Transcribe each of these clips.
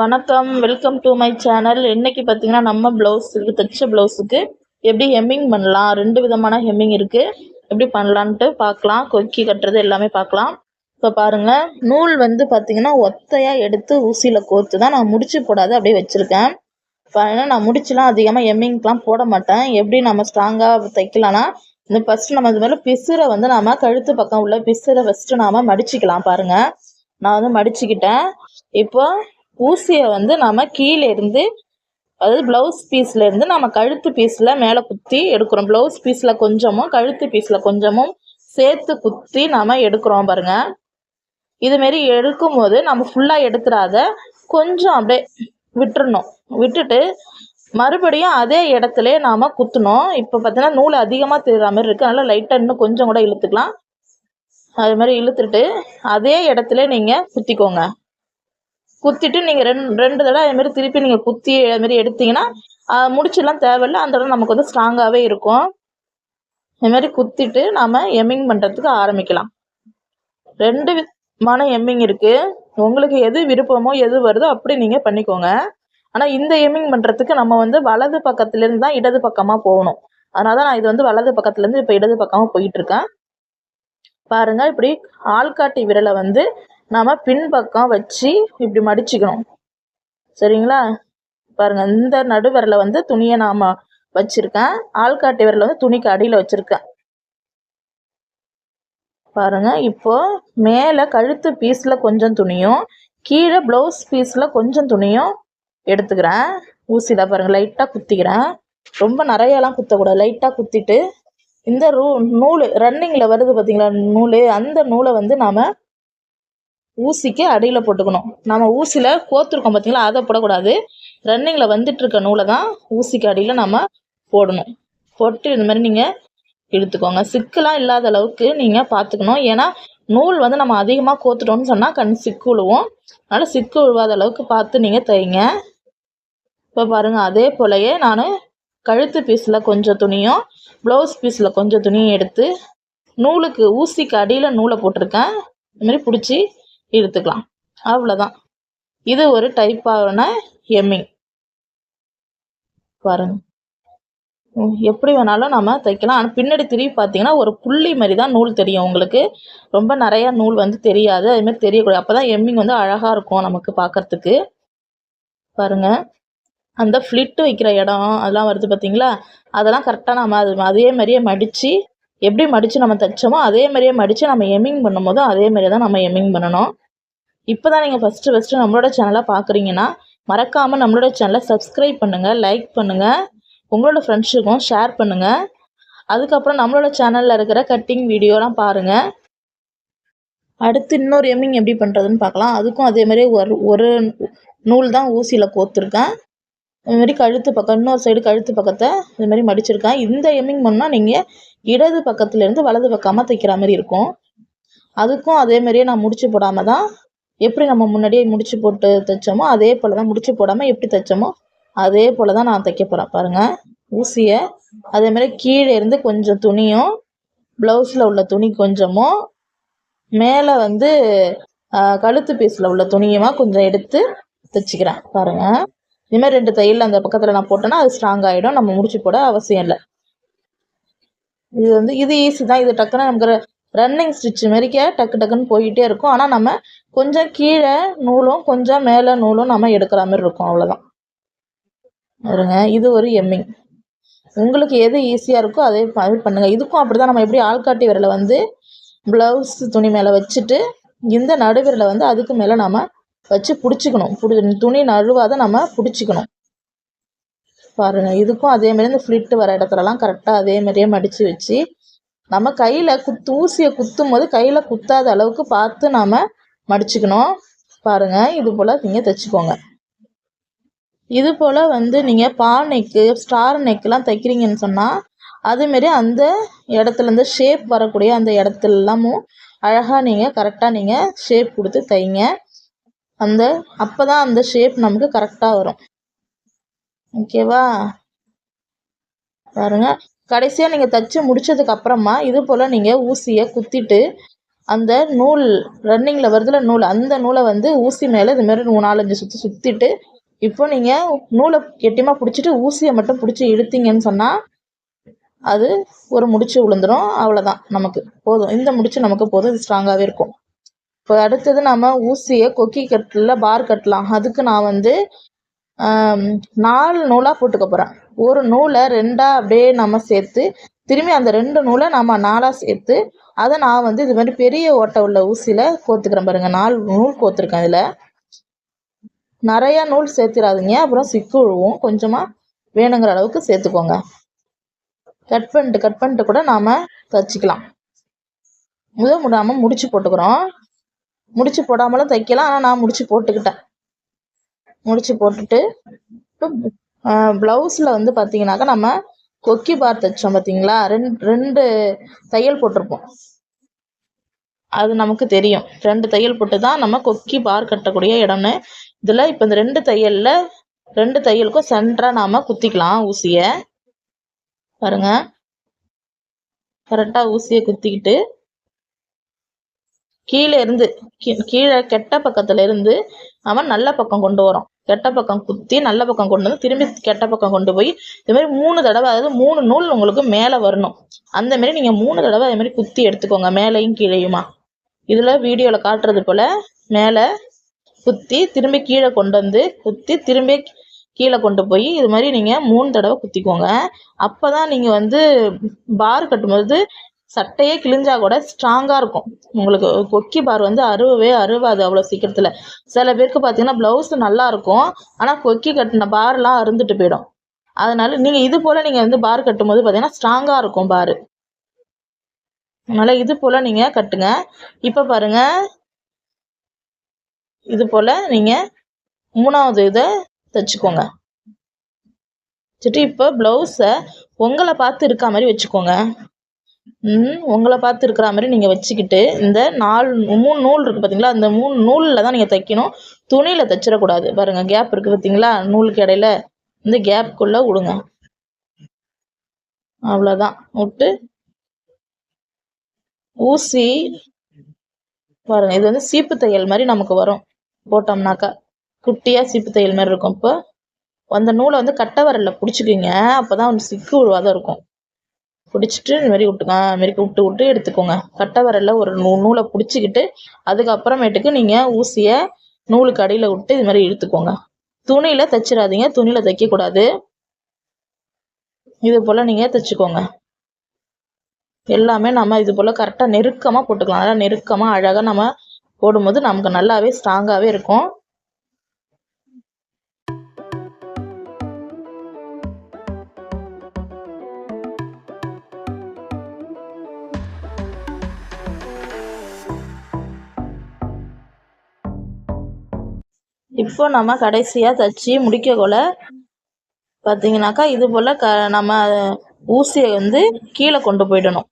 வணக்கம் welcome to my channel இன்னைக்கு பார்த்தீங்கன்னா நம்ம ப்ளவுஸுக்கு தைச்ச ப்ளவுஸுக்கு எப்படி ஹெம்மிங் பண்ணலாம்? ரெண்டு விதமான ஹெம்மிங் இருக்குது எப்படி பண்ணலான்ட்டு பார்க்கலாம். கொக்கி கட்டுறது எல்லாமே பார்க்கலாம். இப்போ பாருங்கள் நூல் வந்து பார்த்தீங்கன்னா ஒத்தையாக எடுத்து ஊசியில் கோர்த்து தான் நான் முடிச்சு போடாத அப்படியே வச்சுருக்கேன். ஏன்னா நான் முடிச்சுலாம் அதிகமாக எம்மிங்க்கெலாம் போட மாட்டேன். எப்படி நம்ம ஸ்ட்ராங்காக தைக்கலாம்னா இந்த ஃபஸ்ட்டு நம்ம இது மாதிரி பிசுரை வந்து நாம் கழுத்து பக்கம் உள்ள பிசுரை ஃபஸ்ட்டு நாம் மடிச்சுக்கலாம் பாருங்கள் நான் வந்து மடிச்சுக்கிட்டேன். இப்போ ஊசியை வந்து நாம் கீழேருந்து அதாவது ப்ளவுஸ் பீஸ்லேருந்து நம்ம கழுத்து பீஸில் மேலே குத்தி எடுக்கிறோம். ப்ளவுஸ் பீஸில் கொஞ்சமும் கழுத்து பீஸில் கொஞ்சமும் சேர்த்து குத்தி நாம் எடுக்கிறோம் பாருங்கள் இதுமாரி எடுக்கும்போது நம்ம ஃபுல்லாக எடுத்துடாத கொஞ்சம் அப்படியே விட்டுறணும். விட்டுட்டு மறுபடியும் அதே இடத்துல நாம் குத்தணும். இப்போ பார்த்தீங்கன்னா நூல் அதிகமாக தெரிகிற மாதிரி இருக்குது அதனால் லைட்டாக இன்னும் கொஞ்சம் கூட இழுத்துக்கலாம். அது மாதிரி இழுத்துட்டு அதே இடத்துல நீங்கள் குத்திக்கோங்க. குத்திட்டு நீங்கள் ரெண்டு ரெண்டு தடவை அதுமாரி திருப்பி நீங்கள் குத்தி அதுமாரி எடுத்தீங்கன்னா முடிச்செல்லாம் தேவையில்ல. அந்த இடம் நமக்கு வந்து ஸ்ட்ராங்காகவே இருக்கும். இதுமாரி குத்திட்டு நாம் எம்மிங் பண்ணுறதுக்கு ஆரம்பிக்கலாம். ரெண்டு விதமான எம்மிங் இருக்குது உங்களுக்கு எது விருப்பமோ எது வருதோ அப்படி நீங்கள் பண்ணிக்கோங்க. ஆனால் இந்த எம்மிங் பண்ணுறதுக்கு நம்ம வந்து வலது பக்கத்துலேருந்து தான் இடது பக்கமாக போகணும். அதனால தான் நான் இது வந்து வலது பக்கத்துலேருந்து இப்போ இடது பக்கமாக போயிட்டுருக்கேன் பாருங்கள் இப்படி ஆள்காட்டி விரலை வந்து நாம் பின்பக்கம் வச்சு இப்படி மடிச்சுக்கணும். சரிங்களா? பாருங்கள் இந்த நடுவிரலை வந்து துணியை நாம் வச்சுருக்கேன். ஆள்காட்டி விரலை வந்து துணிக்கு அடியில் வச்சுருக்கேன். பாருங்கள் இப்போது மேலே கழுத்து பீஸில் கொஞ்சம் துணியும் கீழே ப்ளவுஸ் பீஸில் கொஞ்சம் துணியும் எடுத்துக்கிறேன். ஊசியில் பாருங்கள் லைட்டாக குத்திக்கிறேன். ரொம்ப நிறையலாம் குத்தக்கூடாது. லைட்டாக குத்திட்டு இந்த ரூ நூல் ரன்னிங்கில் வருது பார்த்தீங்களா நூல்? அந்த நூலை வந்து நாம் ஊசிக்கு அடியில் போட்டுக்கணும். நம்ம ஊசியில் கோத்துருக்கோம் பார்த்தீங்களா அதை போடக்கூடாது. ரன்னிங்கில் வந்துட்டு இருக்க நூலை தான் ஊசிக்கு அடியில் நம்ம போடணும். போட்டு இந்த மாதிரி நீங்கள் இழுத்துக்கோங்க. சிக்கெலாம் இல்லாத அளவுக்கு நீங்கள் பார்த்துக்கணும் ஏன்னா நூல் வந்து நம்ம அதிகமாக கோத்துட்டோம்னு சொன்னால் கண் சிக்கு விழுவும் அதனால் சிக்கு விழுவாத அளவுக்கு பார்த்து நீங்கள் தைங்க. இப்போ பாருங்கள் அதே போலயே நான் கழுத்து பீஸில் கொஞ்சம் துணியும் ப்ளவுஸ் பீஸில் கொஞ்சம் துணியும் எடுத்து நூலுக்கு ஊசிக்கு அடியில் நூலை போட்டிருக்கேன். இதுமாரி பிடிச்சி இழுத்துக்கலாம். அவ்வளோதான் இது ஒரு டைப்பான எம்மிங் பாருங்க. எப்படி வேணாலும் நம்ம தைக்கலாம். ஆனால் பின்னாடி திரும்பி பார்த்தீங்கன்னா ஒரு புள்ளி மாதிரி தான் நூல் தெரியும் உங்களுக்கு. ரொம்ப நிறையா நூல் வந்து தெரியாது. அதுமாரி தெரியக்கூடாது. அப்போ தான் எம்மிங் வந்து அழகாக இருக்கும் நமக்கு பார்க்குறதுக்கு. பாருங்கள் அந்த ஃப்ளிட்டு வைக்கிற இடம் அதெல்லாம் வருது பார்த்தீங்களா? அதெல்லாம் கரெக்டாக நம்ம அது அதே மாதிரியே மடித்து எப்படி மடித்து நம்ம தைச்சோமோ அதே மாதிரியே மடித்து நம்ம எம்மிங் பண்ணும்போது அதே மாதிரியே தான் நம்ம எம்மிங் பண்ணணும். இப்போ தான் நீங்கள் ஃபஸ்ட்டு ஃபஸ்ட்டு நம்மளோட சேனலை பார்க்குறீங்கன்னா மறக்காமல் நம்மளோட சேனலை சப்ஸ்கிரைப் பண்ணுங்கள் லைக் பண்ணுங்கள் உங்களோட ஃப்ரெண்ட்ஸுக்கும் ஷேர் பண்ணுங்கள் அதுக்கப்புறம் நம்மளோட சேனலில் இருக்கிற கட்டிங் வீடியோலாம் பாருங்கள் அடுத்து இன்னொரு எம்மிங் எப்படி பண்ணுறதுன்னு பார்க்கலாம். அதுக்கும் அதே மாதிரி ஒரு ஒரு நூல் தான் ஊசியில் கோத்துருக்கேன் இதுமாரி கழுத்து பக்கம் இன்னொரு சைடு கழுத்து பக்கத்தை இதுமாரி மடிச்சிருக்கேன். இந்த எம்மிங் பண்ணால் நீங்கள் இடது பக்கத்துலேருந்து வலது பக்கமாக தைக்கிற மாதிரி இருக்கும். அதுக்கும் அதே மாதிரியே நான் முடிச்சு போடாமல் தான் எப்படி நம்ம முன்னாடியே முடிச்சு போட்டு தைச்சோமோ அதே போல் தான் முடிச்சு போடாமல் எப்படி தைச்சோமோ அதே போல் தான் நான் தைக்க போகிறேன் பாருங்கள் ஊசியை. அதேமாதிரி கீழே இருந்து கொஞ்சம் துணியும் ப்ளவுஸில் உள்ள துணி கொஞ்சமும் மேலே வந்து கழுத்து பீஸில் உள்ள துணியுமா கொஞ்சம் எடுத்து தைச்சிக்கிறேன். பாருங்கள் இதுமாதிரி ரெண்டு தையல் அந்த பக்கத்தில் நான் போட்டேன்னா அது ஸ்ட்ராங் ஆகிடும் நம்ம முடிச்சு போட அவசியம் இல்லை. இது வந்து இது ஈஸி தான். இது டக்குன்னு நமக்கு ரன்னிங் ஸ்டிச் மாரிக்க டக்கு டக்குன்னு போயிட்டே இருக்கும். ஆனால் நம்ம கொஞ்சம் கீழே நூலும் கொஞ்சம் மேலே நூலும் நம்ம எடுக்கிற மாதிரி இருக்கும். அவ்வளோதான் வருங்க இது ஒரு எம்மிங் உங்களுக்கு எது ஈஸியாக இருக்கோ அதே மாதிரி பண்ணுங்கள் இதுக்கும் அப்படி தான் நம்ம எப்படி ஆள்காட்டி விரலை வந்து ப்ளவுஸ் துணி மேலே வச்சுட்டு இந்த நடுவிரலை வந்து அதுக்கு மேலே நம்ம வச்சு பிடிச்சிக்கணும். பிடி துணி நழுவாத நம்ம பிடிச்சிக்கணும். பாருங்கள் இதுக்கும் அதேமாரி இந்த ஃப்ளிட்டு வர இடத்துலலாம் கரெக்டாக அதேமாரியே மடித்து வச்சு நம்ம கையில் குத்து ஊசியை குத்தும் போது கையில் குத்தாத அளவுக்கு பார்த்து நாம் மடிச்சுக்கணும். பாருங்கள் இது போல் நீங்கள் தைச்சிக்கோங்க. இது போல் வந்து நீங்கள் பா நெக்கு ஸ்டார் நெக்கெலாம் தைக்கிறீங்கன்னு சொன்னால் அதுமாரி அந்த இடத்துலேருந்து ஷேப் வரக்கூடிய அந்த இடத்துலலாமும் அழகாக நீங்கள் கரெக்டாக நீங்கள் ஷேப் கொடுத்து தைங்க. அந்த அப்போ தான் அந்த ஷேப் நமக்கு கரெக்டாக வரும். ஓகேவா பாருங்கள் கடைசியாக நீங்கள் தைச்சி முடித்ததுக்கு அப்புறமா இது போல் நீங்கள் ஊசியை குத்திட்டு அந்த நூல் ரன்னிங்கில் வருதுல நூல் அந்த நூலை வந்து ஊசி மேலே இது மாதிரி நாலஞ்சு சுற்றி சுற்றிட்டு இப்போ நீங்கள் நூலை கெட்டியமாக பிடிச்சிட்டு ஊசியை மட்டும் பிடிச்சி இழுத்தீங்கன்னு சொன்னால் அது ஒரு முடிச்சு விழுந்துடும் அவ்வளோதான் நமக்கு. போதும். இந்த முடிச்சு நமக்கு போதும். இது ஸ்ட்ராங்காகவே இருக்கும். இப்போ அடுத்தது நம்ம ஊசியை கொக்கி கட்டில் பார் கட்டலாம். அதுக்கு நான் வந்து நாலு நூலாக போட்டுக்க போகிறேன் ஒரு நூலை ரெண்டாக அப்படியே நம்ம சேர்த்து திரும்பி அந்த ரெண்டு நூலை நம்ம நாலாக சேர்த்து அதை நான் வந்து இது மாதிரி பெரிய ஓட்டை உள்ள ஊசியில் கோத்துக்கிறேன் பாருங்கள் நாலு நூல் கோத்துருக்கேன் இதில். நிறையா நூல் சேர்த்துடாதீங்க அப்புறம் சிக்கு விழுவும். கொஞ்சமாக வேணுங்கிற அளவுக்கு சேர்த்துக்கோங்க. கட் பண்ணிட்டு கட் பண்ணிட்டு கூட நாம் தைச்சிக்கலாம். முத முடாமல் முடிச்சு போட்டுக்கிறோம். முடிச்சு போடாமலும் தைக்கலாம். ஆனால் நான் முடிச்சு போட்டுக்கிட்டேன். முடிச்சு போட்டுட்டு இப்போ ப்ளவுஸில் வந்து பார்த்தீங்கன்னாக்கா நம்ம கொக்கி பார் தைச்சோம் பார்த்தீங்களா ரெண்டு ரெண்டு தையல் போட்டிருப்போம். அது நமக்கு தெரியும். ரெண்டு தையல் போட்டு தான் நம்ம கொக்கி பார் கட்டக்கூடிய இடம்னு. இதில் இப்போ இந்த ரெண்டு தையலில் ரெண்டு தையலுக்கும் சென்டராக நாம் குத்திக்கலாம் ஊசியை. பாருங்க. கரெக்டாக ஊசியை குத்திக்கிட்டு கீழே இருந்து கீழே கெட்ட பக்கத்துல இருந்து அவன் நல்ல பக்கம் கொண்டு வரோம். கெட்ட பக்கம் குத்தி நல்ல பக்கம் கொண்டு வந்து திரும்பி கெட்ட பக்கம் கொண்டு போய் இது மாதிரி மூணு தடவை அதாவது மூணு நூல் உங்களுக்கு மேலே வரணும். அந்த மாதிரி நீங்கள் மூணு தடவை அதே மாதிரி குத்தி எடுத்துக்கோங்க மேலேயும் கீழேயுமா. இதில் வீடியோவில் காட்டுறது போல் மேலே குத்தி திரும்பி கீழே கொண்டு வந்து குத்தி திரும்பி கீழே கொண்டு போய் இது மாதிரி நீங்கள் மூணு தடவை குத்திக்கோங்க. அப்போ தான் நீங்கள் வந்து பார் கட்டும்போது சட்டையே கிழிஞ்சா கூட ஸ்ட்ராங்காக இருக்கும். உங்களுக்கு கொக்கி பார் வந்து அருவவே அருவாது அவ்வளோ சீக்கிரத்தில். சில பேருக்கு பார்த்தீங்கன்னா ப்ளவுஸ் நல்லா இருக்கும். ஆனால் கொக்கி கட்டின பார்லாம் அருந்துட்டு போயிடும். அதனால நீங்கள் இது போல் நீங்கள் வந்து பார் கட்டும்போது பார்த்தீங்கன்னா ஸ்ட்ராங்காக இருக்கும் பார். அதனால் இது போல் நீங்கள் கட்டுங்க. இப்போ பாருங்கள் இது போல் நீங்கள் மூணாவது இதை தைச்சிக்கோங்க. சரி இப்போ ப்ளவுஸை உங்களை பார்த்து இருக்கா மாதிரி வச்சுக்கோங்க. உங்களை பார்த்து இருக்கிற மாதிரி நீங்கள் வச்சுக்கிட்டு இந்த நாலு மூணு நூல் இருக்குது பார்த்தீங்களா அந்த மூணு நூலில் தான் நீங்கள் தைக்கணும். துணியில் தைச்சிடக்கூடாது. பாருங்கள் கேப் இருக்குது பார்த்தீங்களா நூலுக்கு இடையில இந்த கேப்புக்குள்ளே விடுங்க அவ்வளோதான் விட்டு ஊசி பாருங்கள் இது வந்து சீப்பு தையல் மாதிரி நமக்கு வரும். போட்டோம்னாக்கா. குட்டியாக சீப்பு தையல் மாதிரி இருக்கும். இப்போ அந்த நூலை வந்து கட்டை வரலில் பிடிச்சிக்கிங்க. அப்போ தான் வந்து சிக்கு விழுவாத இருக்கும். பிடிச்சிட்டு இந்த மாதிரி விட்டுங்க மாரி விட்டு விட்டு எடுத்துக்கோங்க. கட்டை வரலில் ஒரு நூ நூலை பிடிச்சிக்கிட்டு அதுக்கப்புறமேட்டுக்கு நீங்கள் ஊசியை நூலுக்கு அடியில் விட்டு இது மாதிரி இழுத்துக்கோங்க. துணியில் தைச்சிடாதீங்க துணியில் தைக்கக்கூடாது. இது போல் நீங்கள் தைச்சிக்கோங்க. எல்லாமே நம்ம இது போல் கரெக்டாக நெருக்கமாக போட்டுக்கலாம். நல்லா நெருக்கமாக அழகாக நம்ம போடும்போது நமக்கு நல்லாவே ஸ்ட்ராங்காகவே இருக்கும். இப்போ நம்ம கடைசியாக தச்சு முடிக்கக்குள்ள பார்த்தீங்கன்னாக்கா இது போல் க நம்ம ஊசியை வந்து கீழே கொண்டு போயிடணும்.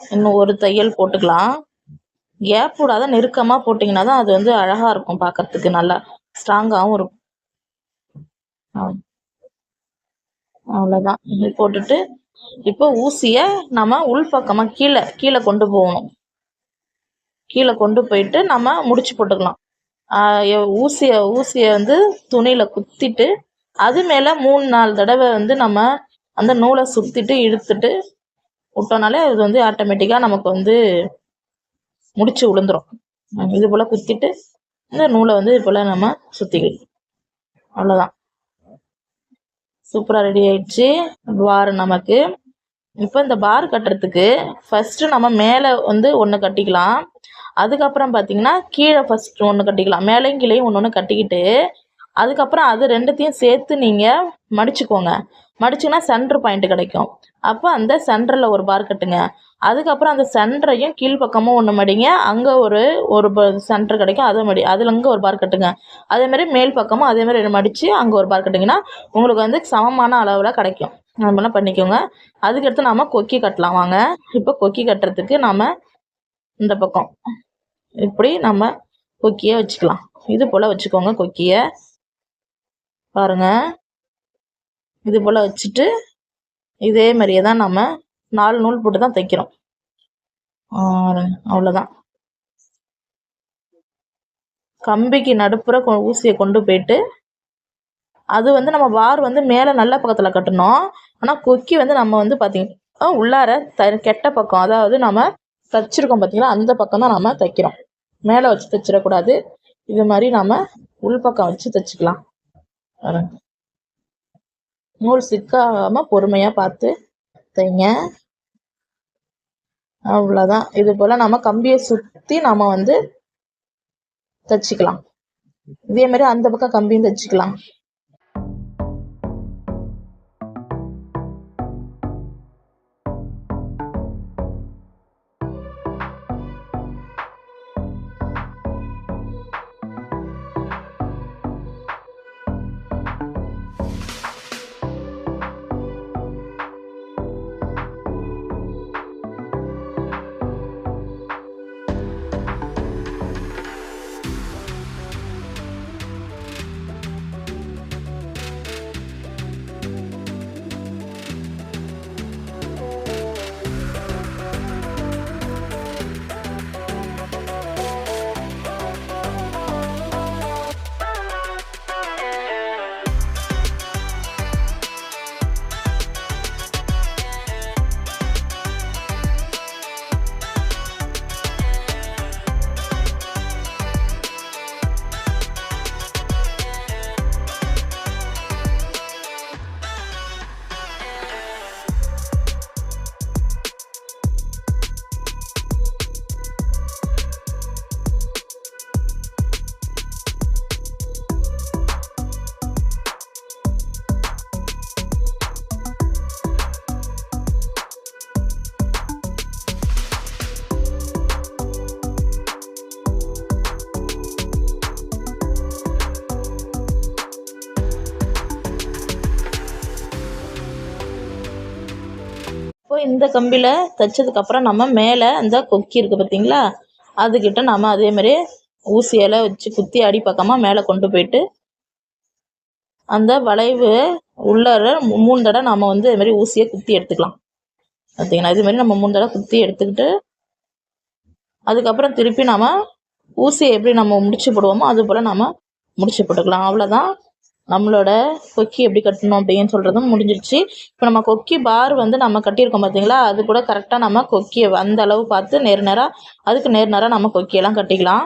இன்னும் ஒரு தையல் போட்டுக்கலாம். கேப் விடாத நெருக்கமாக போட்டிங்கன்னா தான் அது வந்து அழகாக இருக்கும் பார்க்கறதுக்கு நல்லா ஸ்ட்ராங்காகவும் இருக்கும். அவ்வளோதான் இது போட்டுட்டு இப்போ ஊசியை நம்ம உள்பக்கமாக கீழே கீழே கொண்டு போகணும். கீழே கொண்டு போயிட்டு நம்ம முடிச்சு போட்டுக்கலாம். ஊசியை ஊசியை வந்து துணியில் குத்திட்டு அது மேலே மூணு நாலு தடவை வந்து நம்ம அந்த நூலை சுற்றிட்டு இழுத்துட்டு விட்டோனாலே அது வந்து ஆட்டோமேட்டிக்காக நமக்கு வந்து முடிச்சு விழுந்துரும். இது போல் குத்திட்டு இந்த நூலை வந்து இது போல் நம்ம சுற்றிக்கலாம் அவ்வளோதான் சூப்பராக ரெடி ஆயிடுச்சு. பார் நமக்கு. இப்போ இந்த பார் கட்டுறதுக்கு ஃபஸ்ட்டு நம்ம மேலே வந்து ஒன்று கட்டிக்கலாம். அதுக்கப்புறம் பார்த்தீங்கன்னா கீழே ஃபஸ்ட்டு ஒன்று கட்டிக்கலாம். மேலேயும் கீழேயும் ஒன்று ஒன்று கட்டிக்கிட்டு அதுக்கப்புறம் அது ரெண்டுத்தையும் சேர்த்து நீங்கள் மடிச்சுக்கோங்க. மடிச்சிங்கன்னா சென்ட்ரு பாயிண்ட்டு கிடைக்கும். அப்போ அந்த சென்டரில் ஒரு பார் கட்டுங்க. அதுக்கப்புறம் அந்த சென்டரையும் கீழ்ப்பக்கமும் ஒன்று மடிங்க. அங்கே ஒரு ஒரு சென்ட்ரு கிடைக்கும். அதை மடி அதில் அங்கே ஒரு பார் கட்டுங்க. அதேமாதிரி மேல் பக்கமும் அதேமாதிரி மடித்து அங்கே ஒரு பார் கட்டிங்கன்னா உங்களுக்கு வந்து சமமான அளவில் கிடைக்கும். அது மாதிரிலாம் பண்ணிக்கோங்க. அதுக்கடுத்து நாம் கொக்கி கட்டலாம். வாங்க. இப்போ கொக்கி கட்டுறதுக்கு நாம் இந்த பக்கம். இப்படி நம்ம கொக்கியை வச்சுக்கலாம். இது போல் வச்சுக்கோங்க கொக்கியை. பாருங்கள் இது போல் வச்சுட்டு இதே மாதிரியே தான் நம்ம நாலு நூல் போட்டு தான் தைக்கிறோம். அவ்வளோதான் கம்பிக்கு நடுப்புற ஊசியை கொண்டு போயிட்டு அது வந்து நம்ம வார் வந்து மேலே நல்ல பக்கத்தில் கட்டணும். ஆனால் கொக்கி வந்து நம்ம வந்து பார்த்திங்கன்னா உள்ளார த கெட்ட பக்கம். அதாவது நம்ம தைச்சிருக்கோம் பார்த்தீங்களா அந்த பக்கம் தான் நம்ம தைக்கிறோம். மேலே வச்சு தைச்சிடக்கூடாது. இது மாதிரி நம்ம உள்பக்கம் வச்சு தைச்சிக்கலாம். பாருங்க. நூல் சிக்காமல் பொறுமையாக பார்த்து தைங்க. அவ்வளோதான் இது போல் நம்ம கம்பியை சுற்றி நம்ம வந்து தைச்சிக்கலாம். இதே மாதிரி அந்த பக்கம் கம்பியும் தைச்சிக்கலாம். இந்த கம்பியில் தைச்சதுக்கப்புறம் நம்ம மேலே அந்த கொக்கி இருக்குது பார்த்தீங்களா அதுக்கிட்ட நம்ம அதே மாதிரி ஊசியால் வச்சு குத்தி அடிப்பக்கமாக மேலே கொண்டு போயிட்டு அந்த வளைவு உள்ளார மூணு தடவை நம்ம வந்து இது ஊசியை குத்தி எடுத்துக்கலாம். பார்த்தீங்களா இதுமாரி நம்ம மூணு தடவை குத்தி எடுத்துக்கிட்டு அதுக்கப்புறம் திருப்பி நம்ம ஊசியை எப்படி நம்ம முடிச்சு போடுவோமோ அது போல் நம்ம முடிச்சு போட்டுக்கலாம். அவ்வளோதான் நம்மளோட கொக்கி எப்படி கட்டணும் அப்படின்னு சொல்கிறதும் முடிஞ்சிருச்சு. இப்போ நம்ம கொக்கி பார் வந்து நம்ம கட்டியிருக்கோம் பார்த்தீங்களா அது கூட கரெக்டாக நம்ம கொக்கியை அந்த அளவு பார்த்து நேர் நேராக அதுக்கு நேர் நேராக நம்ம கொக்கியெல்லாம் கட்டிக்கலாம்.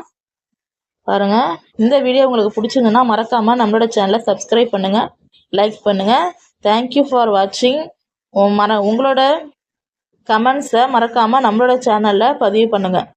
பாருங்கள் இந்த வீடியோ உங்களுக்கு பிடிச்சிருந்துன்னா மறக்காமல் நம்மளோட சேனலை சப்ஸ்கிரைப் பண்ணுங்கள் லைக் பண்ணுங்கள் தேங்க்யூ ஃபார் வாட்சிங் மற உங்களோட கமெண்ட்ஸை மறக்காமல் நம்மளோட சேனலில் பதிவு பண்ணுங்கள்